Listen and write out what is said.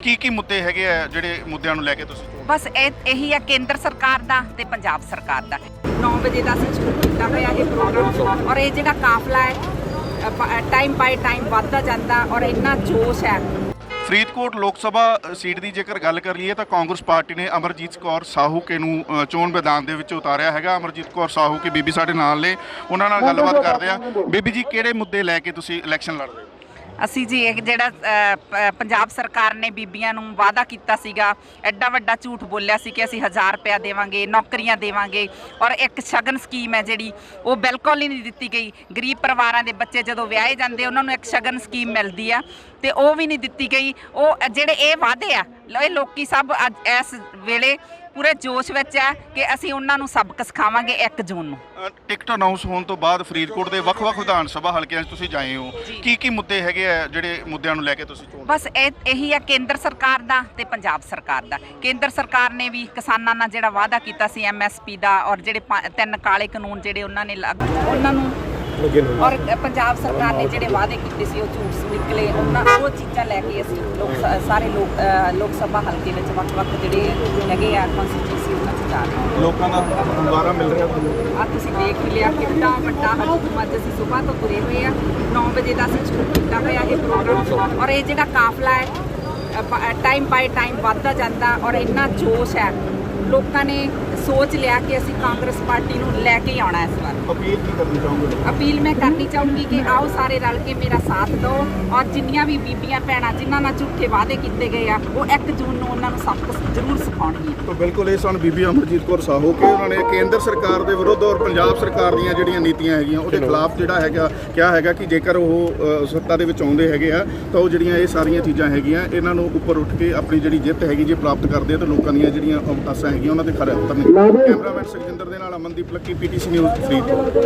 ਕੀ ਕੀ ਮੁੱਦੇ ਹੈਗੇ ਆ ਜਿਹੜੇ ਮੁੱਦਿਆਂ ਨੂੰ ਲੈ ਕੇ ਤੁਸੀਂ ਬਸ ਇਹ ਇਹੀ ਹੈ ਕੇਂਦਰ ਸਰਕਾਰ ਦਾ ਤੇ ਪੰਜਾਬ ਸਰਕਾਰ ਦਾ। 9 ਵਜੇ ਦਾ ਅਸੀਂ ਸ਼ੁਰੂ ਕੀਤਾ ਹੋਇਆ ਇਹ ਪ੍ਰੋਗਰਾਮ ਔਰ ਇਹ ਜਿਹੜਾ ਕਾਫਲਾ ਹੈ ਟਾਈਮ ਬਾਈ ਟਾਈਮ ਵੱਧਦਾ ਜਾਂਦਾ ਔਰ ਇੰਨਾ ਜੋਸ਼ ਹੈ। ਫਰੀਦਕੋਟ ਲੋਕ ਸਭਾ ਸੀਟ ਦੀ ਜੇਕਰ ਗੱਲ ਕਰ ਲਈਏ ਤਾਂ ਕਾਂਗਰਸ ਪਾਰਟੀ ਨੇ ਅਮਰਜੀਤ ਕੌਰ ਸਾਹੂਕੇ ਨੂੰ ਅ, ਚੋਣ ਮੈਦਾਨ ਦੇ ਵਿੱਚ ਉਤਾਰਿਆ ਹੈਗਾ। ਅਮਰਜੀਤ ਕੌਰ ਸਾਹੂਕੇ ਬੀਬੀ ਸਾਡੇ ਨਾਲ ਨੇ। ਉਹਨਾਂ ਨਾਲ ਗੱਲਬਾਤ ਕਰਦੇ ਆ ਬੀਬੀ ਜੀ ਕਿਹੜੇ ਮੁੱਦੇ ਲੈ ਕੇ ਤੁਸੀਂ ਇਲੈਕਸ਼ਨ ਲੜ ਰਹੇ ਹੋ? ਅਸੀਂ ਜੀ ਇੱਕ ਜਿਹੜਾ ਅ, ਪੰਜਾਬ ਸਰਕਾਰ ਨੇ ਬੀਬੀਆਂ ਨੂੰ ਵਾਅਦਾ ਕੀਤਾ ਸੀਗਾ ਐਡਾ ਵੱਡਾ ਝੂਠ ਬੋਲਿਆ ਸੀ ਕਿ ਅਸੀਂ 1000 ਰੁਪਇਆ ਦੇਵਾਂਗੇ ਨੌਕਰੀਆਂ ਦੇਵਾਂਗੇ ਔਰ ਇੱਕ ਸ਼ਗਨ ਸਕੀਮ ਹੈ ਜਿਹੜੀ ਉਹ ਬਿਲਕੁਲ ਹੀ ਨਹੀਂ ਦਿੱਤੀ ਗਈ। ਗਰੀਬ ਪਰਿਵਾਰਾਂ ਦੇ ਬੱਚੇ ਜਦੋਂ ਵਿਆਹੇ ਜਾਂਦੇ ਉਹਨਾਂ ਨੂੰ ਇੱਕ ਸ਼ਗਨ ਸਕੀਮ ਮਿਲਦੀ ਆ ਤੇ ਉਹ ਵੀ ਨਹੀਂ ਦਿੱਤੀ ਗਈ। ਉਹ ਜਿਹੜੇ ਇਹ ਵਾਅਦੇ ਆ ਲੋ- ਇਹ ਲੋਕੀ ਸਭ ਅੱਜ ਇਸ ਵੇਲੇ ਪੂਰੇ ਜੋਸ਼ ਵਿੱਚ ਆ ਕਿ ਅਸੀਂ ਉਹਨਾਂ ਨੂੰ ਸਬਕ ਸਿਖਾਵਾਂਗੇ 1 ਜੂਨ ਨੂੰ। ਅ, ਟਿਕਟ ਅਨਾਉਂਸ ਹੋਣ ਤੋਂ ਬਾਅਦ ਫਰੀਦਕੋਟ ਦੇ ਵੱਖ-ਵੱਖ ਵਿਧਾਨ ਸਭਾ ਹਲਕਿਆਂ 'ਚ ਤੁਸੀਂ ਜਾਏ ਹੋ। ਜੀ। ਕੀ ਕੀ ਮੁੱਦੇ ਹੈਗੇ ਆ ਜਿਹੜੇ ਮੁੱਦਿਆਂ ਨੂੰ ਲੈ ਕੇ ਤੁਸੀਂ ਚੋਣ? ਬਸ ਇਹ ਇਹੀ ਹੈ ਕੇਂਦਰ ਸਰਕਾਰ ਦਾ ਤੇ ਪੰਜਾਬ ਸਰਕਾਰ ਦਾ। ਕੇਂਦਰ ਸਰਕਾਰ ਨੇ ਵੀ ਕਿਸਾਨਾਂ ਨਾਲ ਜਿਹੜਾ ਵਾਅਦਾ ਕੀਤਾ ਸੀ ਐਮਐਸਪੀ ਦਾ ਔਰ ਜਿਹੜੇ ਤਿੰਨ ਕਾਲੇ ਕਾਨੂੰਨ ਜਿਹੜੇ ਉਹਨਾਂ ਨੇ ਲਾਗੂ ਉਹਨਾਂ ਨੂੰ ਔਰ ਪੰਜਾਬ ਸਰਕਾਰ ਨੇ ਜਿਹੜੇ ਵਾਅਦੇ ਕੀਤੇ ਸੀ ਉਹ ਝੂਠ ਨਿਕਲੇ। ਉਹਨਾਂ ਉਹ ਚੀਜ਼ਾਂ ਲੈ ਕੇ ਅਸੀਂ ਲੋਕ ਸਾਰੇ ਲੋਕ ਲੋਕ ਸਭਾ ਹਲਕੇ ਵਿੱਚ ਵੱਖ-ਵੱਖ ਜਿਹੜੇ ਹੈਗੇ ਆ ਕਨਸਟੀਟਿਊਸੀ ਉਹਨਾਂ 'ਚ ਜਾ ਰਹੇ ਲੋਕਾਂ ਦਾ ਹੁੰਗਾਰਾ ਮਿਲ ਰਿਹਾ ਤੁਹਾਨੂੰ? ਆ ਤੁਸੀਂ ਦੇਖ ਹੀ ਲਿਆ ਕਿੰਨਾ ਵੱਡਾ ਹਜੂਮ ਅੱਜ ਅਸੀਂ ਸਵੇਰ ਤੋਂ ਤੁਰੇ ਹੋਏ ਆ। 9 ਵਜੇ ਦਾ ਅਸੀਂ ਸ਼ੁਰੂ ਕੀਤਾ ਹੋਇਆ ਇਹ ਪ੍ਰੋਗਰਾਮ ਔਰ ਇਹ ਜਿਹੜਾ ਕਾਫਲਾ ਹੈ ਟਾਈਮ ਬਾਈ ਟਾਈਮ ਵੱਧਦਾ ਜਾਂਦਾ ਔਰ ਇੰਨਾ ਜੋਸ਼ ਹੈ। ਲੋਕਾਂ ਨੇ ਸੋਚ ਲਿਆ ਕਿ ਅਸੀਂ ਕਾਂਗਰਸ ਪਾਰਟੀ ਨੂੰ ਲੈ ਕੇ ਆਉਣਾ ਇਸ ਵਾਰ। ਅਪੀਲ ਕੀ ਕਰਨੀ ਚਾਹੋਗੇ ਅਪੀਲ ਮੈਂ ਕਰਨੀ ਚਾਹੂੰਗੀ ਕਿ ਆਓ ਸਾਰੇ ਰਲ ਕੇ ਮੇਰਾ ਸਾਥ ਦਿਓ ਔਰ ਜਿੰਨੀਆਂ ਵੀ ਬੀਬੀਆਂ ਭੈਣਾਂ ਜਿਨ੍ਹਾਂ ਨਾਲ ਝੂਠੇ ਵਾਅਦੇ ਕੀਤੇ ਗਏ ਆ ਉਹ 1 ਜੂਨ ਨੂੰ ਉਹਨਾਂ ਨੂੰ ਸਬਕ ਜ਼ਰੂਰ ਸਿਖਾਉਣਗੀਆਂ। ਤਾਂ ਬਿਲਕੁਲ ਇਹ ਸਨ ਬੀਬੀ ਅਮਰਜੀਤ ਕੌਰ ਸਾਹੂ ਕਿ ਉਹਨਾਂ ਨੇ ਕੇਂਦਰ ਸਰਕਾਰ ਦੇ ਵਿਰੁੱਧ ਔਰ ਪੰਜਾਬ ਸਰਕਾਰ ਦੀਆਂ ਜਿਹੜੀਆਂ ਨੀਤੀਆਂ ਹੈਗੀਆਂ ਉਹਦੇ ਖਿਲਾਫ ਜਿਹੜਾ ਹੈਗਾ ਕਿਹਾ ਹੈਗਾ ਕਿ ਜੇਕਰ ਉਹ ਸੱਤਾ ਦੇ ਵਿੱਚ ਆਉਂਦੇ ਹੈਗੇ ਆ ਤਾਂ ਉਹ ਜਿਹੜੀਆਂ ਇਹ ਸਾਰੀਆਂ ਚੀਜ਼ਾਂ ਹੈਗੀਆਂ ਇਹਨਾਂ ਨੂੰ ਉੱਪਰ ਉੱਠ ਕੇ ਆਪਣੀ ਜਿਹੜੀ ਜਿੱਤ ਹੈਗੀ ਜੇ ਪ੍ਰਾਪਤ ਕਰਦੇ ਆ ਤਾਂ ਲੋਕਾਂ ਦੀਆਂ ਜਿਹੜੀਆਂ ਆਸਾਂ ਹੈਗੀਆਂ ਉਹਨਾਂ ਤੇ ਖਰਾ ਉਤਰਨਗੇ ਕੈਮਰਾਮੈਨ ਸੁਖਜਿੰਦਰ ਦੇ ਨਾਲ Amandeep Lucky PTC news Faridkot.